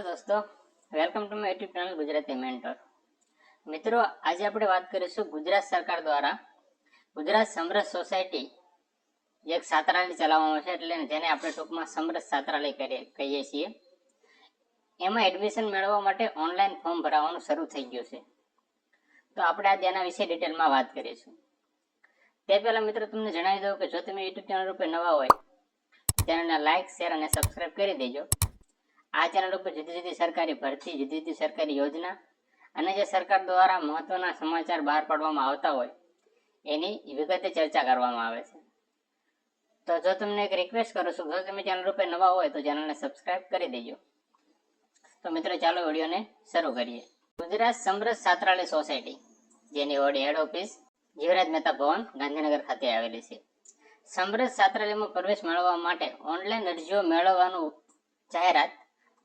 Hello દોસ્તો. Welcome to my YouTube channel Gujarati mentor મિત્રો, આજે આપણે વાત કરીશું ગુજરાત સરકાર દ્વારા ગુજરાત સમરસ સોસાયટી એક છાત્રાલય ચલાવવામાં છે એટલે જેને આપણે ટૂંકમાં સમરસ છાત્રાલય કરીએ, કહીએ છીએ. એમાં એડમિશન મેળવવા માટે ઓનલાઈન ફોર્મ ભરાવાનું શરૂ થઈ ગયું છે. તો આપણે આજે એના વિશે ડિટેલમાં વાત કરીશું. તે પહેલાં મિત્રો, તમને જણાવી દઉં કે જો તમે યુટ્યુબ ચેનલ ઉપર નવા હોય, ચેનલને લાઇક શેર અને સબસ્ક્રાઇબ કરી દેજો. આ ચેનલ ઉપર જુદી જુદી સરકારી ભરતી, જુદી જુદી સરકારી યોજના અને જે સરકાર દ્વારા મહત્વના સમાચાર બહાર પાડવામાં આવતા હોય, એની વિગતે ચર્ચા કરવામાં આવે છે. તો જો તમને એક રિક્વેસ્ટ કરું છું, જો તમે ચેનલ ઉપર નવા હોય તો ચેનલને સબસ્ક્રાઇબ કરી દેજો. તો મિત્રો, ચાલો વિડીયોને શરૂ કરીએ. ગુજરાત સમરસ છાત્રાલય સોસાયટી, જેની વડી હેડ ઓફિસ જીવરાજ મહેતા ભવન, ગાંધીનગર ખાતે આવેલી છે. સમરસ છાત્રાલયમાં પ્રવેશ મેળવવા માટે ઓનલાઈન અરજીઓ મેળવવાનું જાહેરાત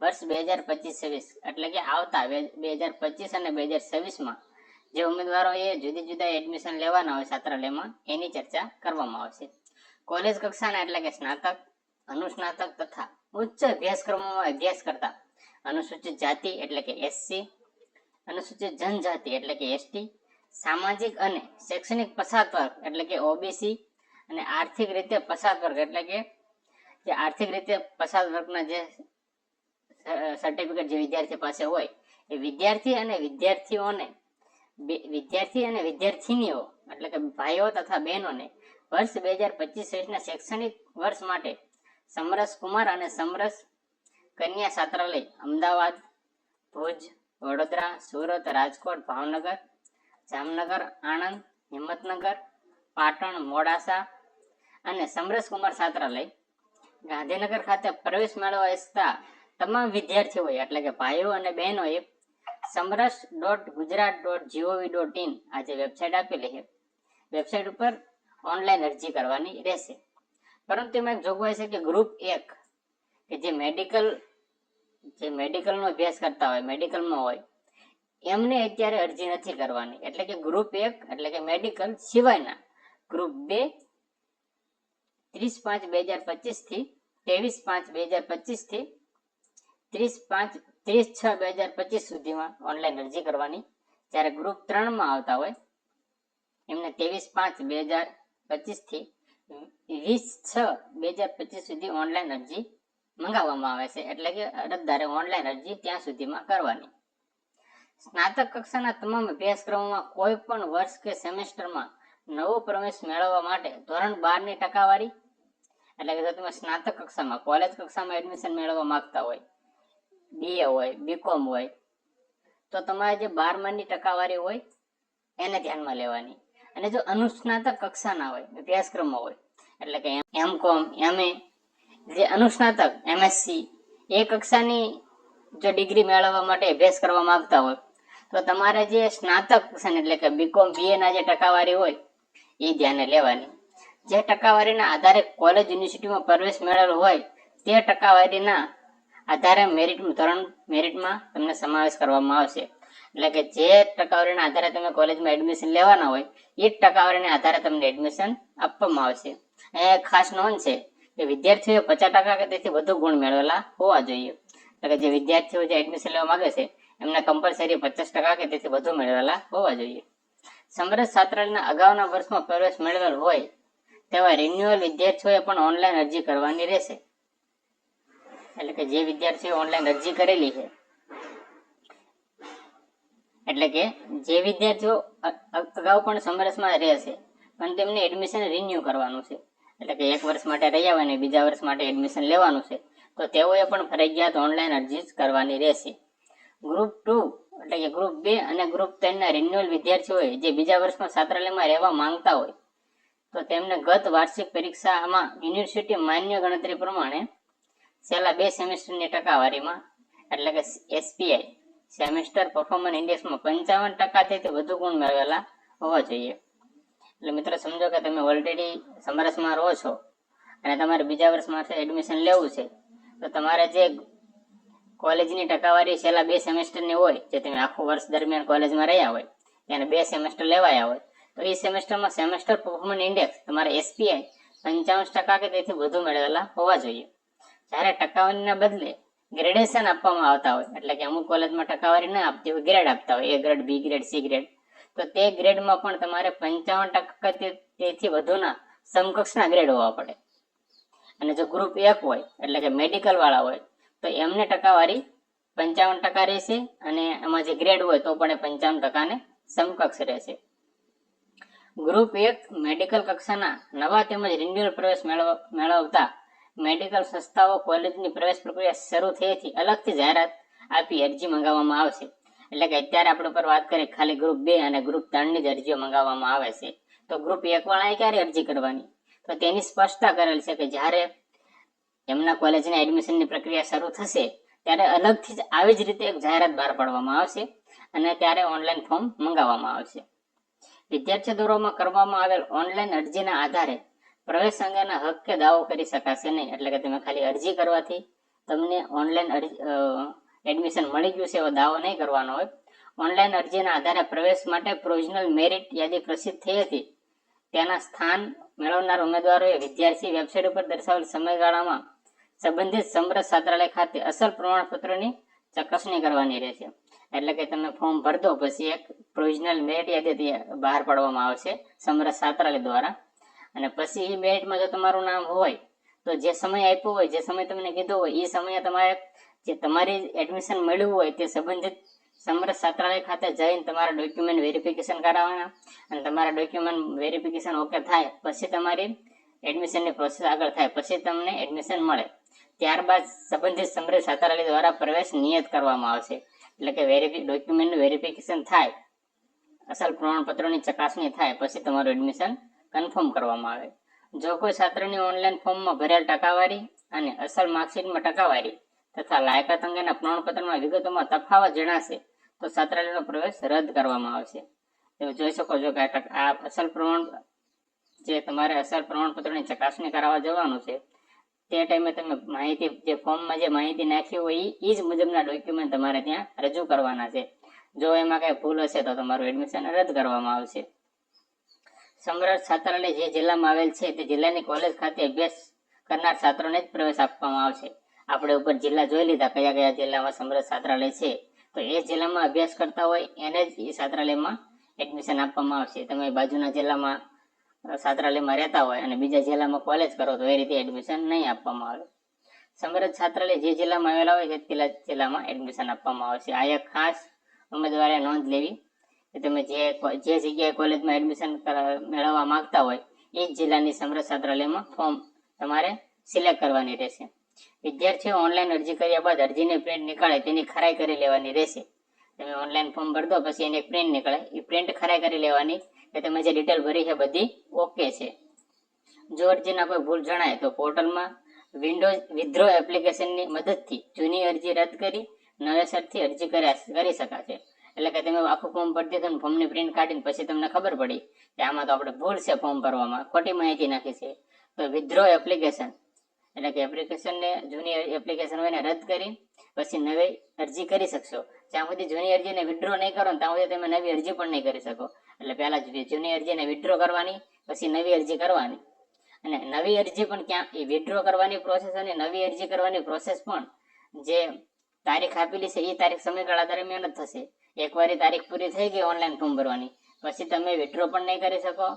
વર્ષ બે હજાર પચીસ છવ્વીસ. એટલે કે આવતા બે હજાર પચીસ અને બે હજાર છવ્વીસમાં જે ઉમેદવારોએ જુદી જુદા એડમિશન લેવાના હોય છાત્રાલયમાં, એની ચર્ચા કરવામાં આવશે. કોલેજ કક્ષાના એટલે કે સ્નાતક, અનુસ્નાતક તથા ઉચ્ચ અભ્યાસક્રમોમાં અભ્યાસ કરતા અનુસૂચિત જાતિ એટલે કે એસસી અનુસૂચિત જનજાતિ એટલે કે એસટી સામાજિક અને શૈક્ષણિક પછાત વર્ગ એટલે કે ઓબીસી અને આર્થિક રીતે પછાત વર્ગ એટલે કે જે આર્થિક રીતે પછાત વર્ગના જે સર્ટિફિકેટ જે વિદ્યાર્થી પાસે હોય, એ વિદ્યાર્થી અને વિદ્યાર્થીઓને વિદ્યાર્થી અને વિદ્યાર્થીનીઓ, એટલે કે ભાઈઓ તથા બહેનોને, વર્ષ બે હજાર પચીસ ના શૈક્ષણિક વર્ષ માટે સમરસ કુમાર અને સમરસ કન્યા છાત્રાલય, અમદાવાદ, ભુજ, વડોદરા, સુરત, રાજકોટ, ભાવનગર, જામનગર, આણંદ, હિંમતનગર, પાટણ, મોડાસા અને સમરસ કુમાર છાત્રાલય ગાંધીનગર ખાતે પ્રવેશ મેળવવા ઈચ્છતા તમામ વિદ્યાર્થીઓ એટલે કે ભાઈઓ અને બહેનોએ Samras dot Gujarat dot G O V dot in આ જે વેબસાઇટ આપેલી છે. વેબસાઇટ ઉપર ઓનલાઈન અરજી કરવાની રહેશે. પરંતુ એમાં એક જોગવાઈ છે કે ગ્રુપ એક, કે જે મેડિકલ જે મેડિકલનો અભ્યાસ કરતા હોય મેડિકલમાં હોય, એમને અત્યારે અરજી નથી કરવાની. એટલે કે ગ્રુપ એક, એટલે કે મેડિકલ સિવાયના ગ્રુપ બે ત્રીસ પાંચ બે હજાર પચીસથી ત્રેવીસ પાંચ બે હજાર પચીસથી ત્રીસ પાંચ, ત્રીસ છ, બે હજાર પચીસ સુધીમાં ઓનલાઈન અરજી કરવાની. જ્યારે ગ્રુપ ત્રણમાં આવતા હોય, એમને ત્રેવીસ પાંચ, બે હજાર પચીસથી વીસ છ, બે હજાર પચીસ સુધી ઓનલાઈન અરજી મંગાવવામાં આવે છે. એટલે કે અરજદારે ઓનલાઈન અરજી ત્યાં સુધીમાં કરવાની. સ્નાતક કક્ષાના તમામ અભ્યાસક્રમોમાં કોઈ પણ વર્ષ કે સેમેસ્ટરમાં નવો પ્રવેશ મેળવવા માટે ધોરણ બારની ટકાવારી, એટલે કે જો તમે સ્નાતક કક્ષામાં, કોલેજ કક્ષામાં એડમિશન મેળવવા માંગતા હોય બીએ હોય બીકોમ હોય, તો તમારે જે બારમાની ટકાવારી હોય, એને ધ્યાનમાં લેવાની. અને જો અનુસ્નાતક કક્ષાના હોય અભ્યાસક્રમમાં હોય, એટલે કે એમ કોમ એમએ જે અનુસ્નાતક એમએસસી એ કક્ષાની જો ડિગ્રી મેળવવા માટે અભ્યાસ કરવા માંગતા હોય, તો તમારે જે સ્નાતક કક્ષાની, એટલે કે બીકોમ બીએના જે ટકાવારી હોય, એ ધ્યાને લેવાની. જે ટકાવારીના આધારે કોલેજ, યુનિવર્સિટીમાં પ્રવેશ મેળવેલો હોય, તે ટકાવારીના આધારે મેરિટ ધોરણ મેરિટમાં તમને સમાવેશ કરવામાં આવશે. એટલે કે જે ટકાવારીના આધારે તમે કોલેજમાં એડમિશન લેવાના હોય, એ જ ટકાવારીના આધારે તમને એડમિશન આપવામાં આવશે. અહીંયા ખાસ નોંધ છે કે વિદ્યાર્થીઓએ પચાસ ટકા કે તેથી વધુ ગુણ મેળવેલા હોવા જોઈએ. એટલે કે જે વિદ્યાર્થીઓ જે એડમિશન લેવા માંગે છે, એમને કમ્પલસરી પચાસ ટકા કે તેથી વધુ મેળવેલા હોવા જોઈએ. સમરસ છાત્રાલયના અગાઉના વર્ષમાં પ્રવેશ મેળવેલ હોય, તેવા રિન્યુઅલ વિદ્યાર્થીઓએ પણ ઓનલાઈન અરજી કરવાની રહેશે. એટલે કે જે વિદ્યાર્થીઓ ઓનલાઈન અરજી કરેલી છે, એટલે કે જે વિદ્યાર્થીઓ અગાઉ પણ સમરસમાં રહેશે, પણ તેમને એડમિશન રિન્યુ કરવાનું છે. એટલે કે એક વર્ષ માટે રહ્યા હોય ને બીજા વર્ષ માટે એડમિશન લેવાનું છે, તો તેઓએ પણ ફરજિયાત ઓનલાઈન અરજી કરવાની રહેશે. ગ્રુપ ટુ એટલે કે ગ્રુપ બે અને ગ્રુપ ત્રણના રિન્યુઅલ વિદ્યાર્થીઓએ જે બીજા વર્ષમાં છાત્રાલયમાં રહેવા માંગતા હોય, તો તેમને ગત વાર્ષિક પરીક્ષામાં યુનિવર્સિટી માન્ય ગણતરી પ્રમાણે છેલ્લા બે સેમેસ્ટરની ટકાવારીમાં, એટલે કે એસપીઆઈ, સેમેસ્ટર પરફોર્મન્સ ઇન્ડેક્સમાં પંચાવન ટકાથી વધુ ગુણ મેળવેલા હોવા જોઈએ. એટલે મિત્રો સમજો કે તમે ઓલરેડી સમરસમાં રહો છો અને તમારે બીજા વર્ષમાં એડમિશન લેવું છે, તો તમારે જે કોલેજની ટકાવારી છેલ્લા બે સેમેસ્ટરની હોય, જે તમે આખું વર્ષ દરમિયાન કોલેજમાં રહ્યા હોય તેને બે સેમેસ્ટર લેવાયા હોય, તો એ સેમેસ્ટરમાં સેમેસ્ટર પરફોર્મન્સ ઇન્ડેક્સ તમારે એસપીઆઈ પંચાવન ટકા કે તેથી વધુ મેળવેલા હોવા જોઈએ. જ્યારે ટકાવારીના બદલે ગ્રેડેશન આપવામાં આવતા હોય. એટલે કે અમુક કોલેજમાં ટકાવારી ના આપતી હોય ગ્રેડ આપતા હોય. A grade B grade C grade તો તે ગ્રેડમાં પણ તમારે પંચાવન ટકા તેથી વધુના સમકક્ષના ગ્રેડ હોવા પડે. અને જો ગ્રુપ એક હોય, એટલે કે મેડિકલ વાળા હોય, તો એમને ટકાવારી પંચાવન ટકા રહેશે અને એમાં જે ગ્રેડ હોય તો પણ એ પંચાવન ટકાને સમકક્ષ રહેશે. ગ્રુપ એક મેડિકલ કક્ષાના નવા તેમજ રિન્યુઅલ પ્રવેશ મેળવ- મેળવતા મેડિકલ સંસ્થાઓ, કોલેજની પ્રવેશ પ્રક્રિયા શરૂ થયેથી અલગથી જાહેરાત આપી અરજી મંગાવવામાં આવશે એટલે કે અત્યારે આપણે ઉપર વાત કરીએ, ખાલી ગ્રુપ બે અને ગ્રુપ ત્રણની જ અરજીઓ મંગાવવામાં આવે છે. તો ગ્રુપ એક વાળાએ ક્યારે અરજી કરવાની? તો તેની સ્પષ્ટતા કરેલ છે કે જ્યારે એમના કોલેજના એડમિશનની પ્રક્રિયા શરૂ થશે, ત્યારે અલગથી જ આવી જ રીતે એક જાહેરાત બહાર પાડવામાં આવશે અને ત્યારે ઓનલાઈન ફોર્મ મંગાવવામાં આવશે. વિદ્યાર્થી દોરોમાં કરવામાં આવેલ ઓનલાઈન અરજીના આધારે પ્રવેશ અંગેના હક કે દાવો કરી શકાશે નહીં. એટલે કે તમે ખાલી અરજી કરવાથી તમને ઓનલાઈન એડમિશન મળી ગયું છે એવો દાવો નહીં કરવાનો હોય. ઓનલાઈન અરજીના આધારે પ્રવેશ માટે પ્રોવિઝનલ મેરિટ યાદી પ્રસિદ્ધ થઈ હતી. તેના સ્થાન મેળવનાર ઉમેદવારોએ વિદ્યાર્થી વેબસાઇટ ઉપર દર્શાવેલ સમયગાળામાં સંબંધિત સમરસ છાત્રાલય ખાતે અસલ પ્રમાણપત્રની ચકાસણી કરવાની રહેશે એટલે કે તમે ફોર્મ ભરદો પછી એક પ્રોવિઝનલ મેરિટ યાદી બહાર પાડવામાં આવશે સમરસ છાત્રાલય દ્વારા. અને પછી એ મેરિટમાં જો તમારું નામ હોય, તો જે સમય આપ્યો હોય, જે સમય તમને કીધો હોય એ સમયે તમારે જે તમારી એડમિશન મળ્યું હોય તે સંબંધિત સમરસ છાત્રાલય ખાતે જઈને તમારા ડોક્યુમેન્ટ વેરિફિકેશન કરાવવાના. અને તમારા ડોક્યુમેન્ટ વેરિફિકેશન ઓકે થાય, પછી તમારી એડમિશનની પ્રોસેસ આગળ થાય, પછી તમને એડમિશન મળે. ત્યારબાદ સંબંધિત સમરસ છાત્રાલય દ્વારા પ્રવેશ નિયત કરવામાં આવશે. એટલે કે વેરિફિ ડોક્યુમેન્ટનું વેરિફિકેશન થાય. અસલ પ્રમાણપત્રોની ચકાસણી થાય, પછી તમારું એડમિશન કન્ફર્મ કરવામાં આવે. જો કોઈ છાત્રની ઓનલાઈન ફોર્મમાં ભરેલ ટકાવારી અને અસલ માર્કશીટમાં ટકાવારી તથા લાયકાત અંગેના પ્રમાણપત્રમાં વિગતોમાં તફાવત જણાશે, તો છાત્રાલયનો પ્રવેશ રદ કરવામાં આવશે. તમે જોઈ શકો છો કે આ અસલ પ્રમાણ, જે તમારે અસલ પ્રમાણપત્રની ચકાસણી કરાવવા જવાનું છે, તે ટાઈમે તમે માહિતી, જે ફોર્મમાં જે માહિતી નાખી હોય ઈ જ મુજબના ડોક્યુમેન્ટ તમારે ત્યાં રજૂ કરવાના છે. જો એમાં કઈ ભૂલ હશે તો તમારું એડમિશન રદ કરવામાં આવશે. સમરસ છાત્રાલય જે જિલ્લામાં આવેલ છે તે જિલ્લાની કોલેજ ખાતે અભ્યાસ કરનાર છાત્રોને જ પ્રવેશ આપવામાં આવશે. આપણે ઉપર જિલ્લા જોઈ લીધા કયા કયા જિલ્લામાં સમરસ છાત્રાલય છે. તો એ જિલ્લામાં અભ્યાસ કરતા હોય એને જ એ છાત્રાલયમાં એડમિશન આપવામાં આવશે. તમે બાજુના જિલ્લામાં છાત્રાલયમાં રહેતા હોય અને બીજા જિલ્લામાં કોલેજ કરો તો એ રીતે એડમિશન નહીં આપવામાં આવે. સમરજ છાત્રાલય જે જિલ્લામાં આવેલા હોય તે જિલ્લામાં એડમિશન આપવામાં આવશે. આ એક ખાસ ઉમેદવારે નોંધ લેવી તમે જે જે જગ્યાએ કોલેજમાં એડમિશન મેળવવા માંગતા હોય, એ જ જિલ્લાની સમરસ છાત્રાલયમાં ફોર્મ તમારે સિલેક્ટ કરવાની રહેશે. વિદ્યાર્થીઓ ઓનલાઈન અરજી કર્યા બાદ અરજીની પ્રિન્ટ નીકળે તેની ખરાઈ કરી લેવાની રહેશે. તમે ઓનલાઈન ફોર્મ ભર દો, પછી એની પ્રિન્ટ નીકળે. એ પ્રિન્ટ ખરાઈ કરી લેવાની કે તમે જે ડિટેલ ભરી છે બધી ઓકે છે. જો અરજીના કોઈ ભૂલ જણાય તો પોર્ટલમાં વિન્ડોઝ વિથડ્રો એપ્લિકેશનની મદદથી જૂની અરજી રદ કરી, નવેસરથી અરજી કરી શકાશે. એટલે કે તમે આખું ફોર્મ ભરી દીધું ફોર્મની પ્રિન્ટ કાઢીને પછી તમને ખબર પડી કે આમાં તો આપણે ભૂલ છે ફોર્મ ભરવામાં. ખોટી માહિતી નાખી છે. તો વિથડ્રો એપ્લિકેશન એટલે કે એપ્લિકેશનને જૂની એપ્લિકેશન હોય રદ કરી, પછી નવી અરજી કરી શકશો. જ્યાં સુધી જૂની અરજીને વિથડ્રો નહીં કરો ત્યાં સુધી તમે નવી અરજી પણ નહીં કરી શકો. એટલે પહેલાં જૂની અરજીને વિથડ્રો કરવાની, પછી નવી અરજી કરવાની. અને નવી અરજી પણ ક્યાં એ વિથડ્રો કરવાની પ્રોસેસ અને નવી અરજી કરવાની પ્રોસેસ પણ જે તારીખ આપેલી છે, એ તારીખ સમયગાળા દરમિયાન જ થશે. એકવાર તારીખ પૂરી થઈ ગઈ ઓનલાઈન ફોર્મ ભરવાની. પછી તમે વિથડ્રો પણ નહીં કરી શકો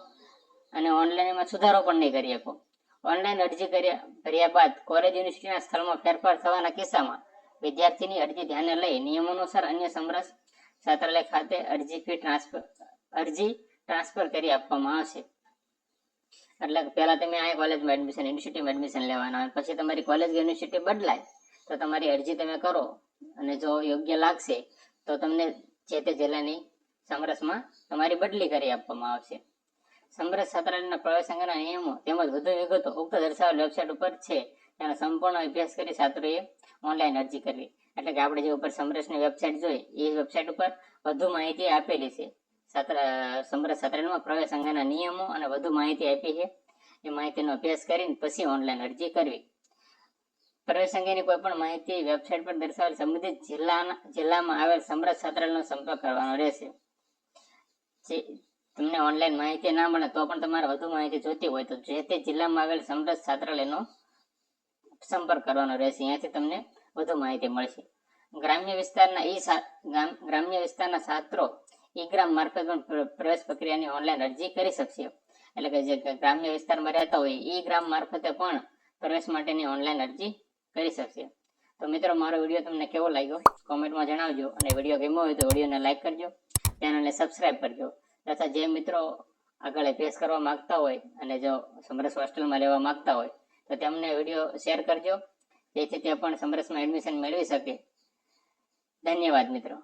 અને ઓનલાઈનમાં સુધારો પણ નહીં કરી શકો. ઓનલાઈન અરજી કર્યા ભર્યા બાદ કોલેજ યુનિવર્સિટીના સ્થળમાં ફેરફાર થવાના કિસ્સામાં વિદ્યાર્થીની અરજી ધ્યાને લઈ નિયમાનુસાર અન્ય સમરસ છાત્રાલય ખાતે અરજી ફી ટ્રાન્સફર અરજી ટ્રાન્સફર કરી આપવામાં આવશે. એટલે પહેલાં તમે આ કોલેજમાં એડમિશન યુનિવર્સિટીમાં એડમિશન લેવાના હોય, પછી તમારી કોલેજ યુનિવર્સિટી બદલાય, તો તમારી અરજી તમે કરો અને જો યોગ્ય લાગશે, તો તમને જે તે જિલ્લાની સમરસમાં તમારી બદલી કરી આપવામાં આવશે. સમરસ છાત્રાલયના પ્રવેશ અંગેના નિયમો તેમજ વધુ વિગતો ઉક્ત દર્શાવેલ વેબસાઇટ ઉપર છે. તેનો સંપૂર્ણ અભ્યાસ કરી છાત્રોએ ઓનલાઈન અરજી કરવી. એટલે કે આપણે જે ઉપર સમરસની વેબસાઇટ જોઈ, એ વેબસાઇટ ઉપર વધુ માહિતી આપેલી છે. સમરસ છાત્રાલયમાં પ્રવેશ અંગેના નિયમો અને વધુ માહિતી આપી છે. એ માહિતીનો અભ્યાસ કરીને પછી ઓનલાઈન અરજી કરવી. પ્રવેશ અંગેની કોઈ પણ માહિતી વેબસાઇટ પર દર્શાવેલ સંબંધિત જિલ્લાના, જિલ્લામાં આવેલ સમરસ છાત્રાલયનો સંપર્ક કરવાનો રહેશે. જે તમને ઓનલાઈન માહિતી ના મળે તો પણ તમારે વધુ માહિતી જોઈતી હોય તો જે તે જિલ્લામાં આવેલ સમરસ છાત્રાલયનો સંપર્ક કરવાનો રહેશે. અહીંયાથી તમને વધુ માહિતી મળશે. ગ્રામ્ય વિસ્તારના ઈ ગ્રામ્ય વિસ્તારના છાત્રો ઈ ગ્રામ મારફત પણ પ્રવેશ પ્રક્રિયાની ઓનલાઈન અરજી કરી શકશે. એટલે કે જે ગ્રામ્ય વિસ્તારમાં રહેતા હોય ઈ ગ્રામ મારફતે પણ પ્રવેશ માટેની ઓનલાઈન અરજી કરી શકશે તો મિત્રો, મારો વીડિયો તમને કેવો લાગ્યો? કોમેન્ટમાં જણાવજો. અને વીડિયો ગમ્યો હોય તો વિડીયોને લાઇક કરજો. ચેનલને સબસ્ક્રાઈબ કરજો. તથા જે મિત્રો આગળ અભ્યાસ કરવા માગતા હોય અને જો સમરસ હોસ્ટેલમાં રહેવા માગતા હોય, તો તેમને વીડિયો શેર કરજો. જેથી તે પણ સમરસમાં એડમિશન મેળવી શકે. ધન્યવાદ, મિત્રો.